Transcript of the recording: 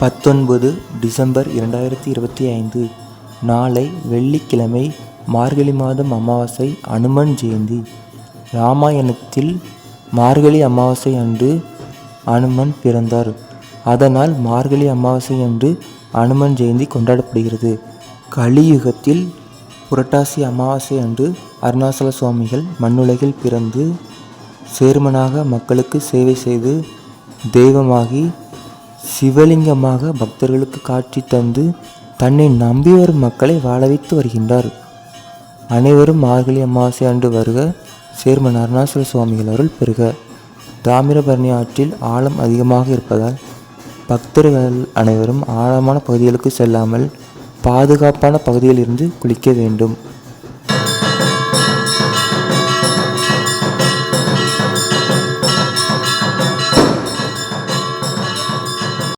பத்தொன்பது டிசம்பர் இரண்டாயிரத்தி இருபத்தி ஐந்து நாளை வெள்ளிக்கிழமை மார்கழி மாதம் அமாவாசை அனுமன் ஜெயந்தி. ராமாயணத்தில் மார்கழி அமாவாசை அன்று அனுமன் பிறந்தார். அதனால் மார்கழி அமாவாசை அன்று அனுமன் ஜெயந்தி கொண்டாடப்படுகிறது. கலியுகத்தில் புரட்டாசி அமாவாசை அன்று அருணாசல சுவாமிகள் மண்ணுலகில் பிறந்து சேர்மனாக மக்களுக்கு சேவை செய்து தெய்வமாகி சிவலிங்கமாக பக்தர்களுக்கு காட்சி தந்து தன்னை நம்பி வரும் மக்களை வாழ வைத்து வருகின்றார். அனைவரும் மார்கழி அமாவாசை அன்று வருக சேர்மன் அருணாசல சுவாமிகள் அருள் பெறுக. தாமிரபரணி ஆற்றில் ஆழம் அதிகமாக இருப்பதால் பக்தர்கள் அனைவரும் ஆழமான பகுதிகளுக்கு செல்லாமல் பாதுகாப்பான பகுதியில் இருந்து குளிக்க வேண்டும்.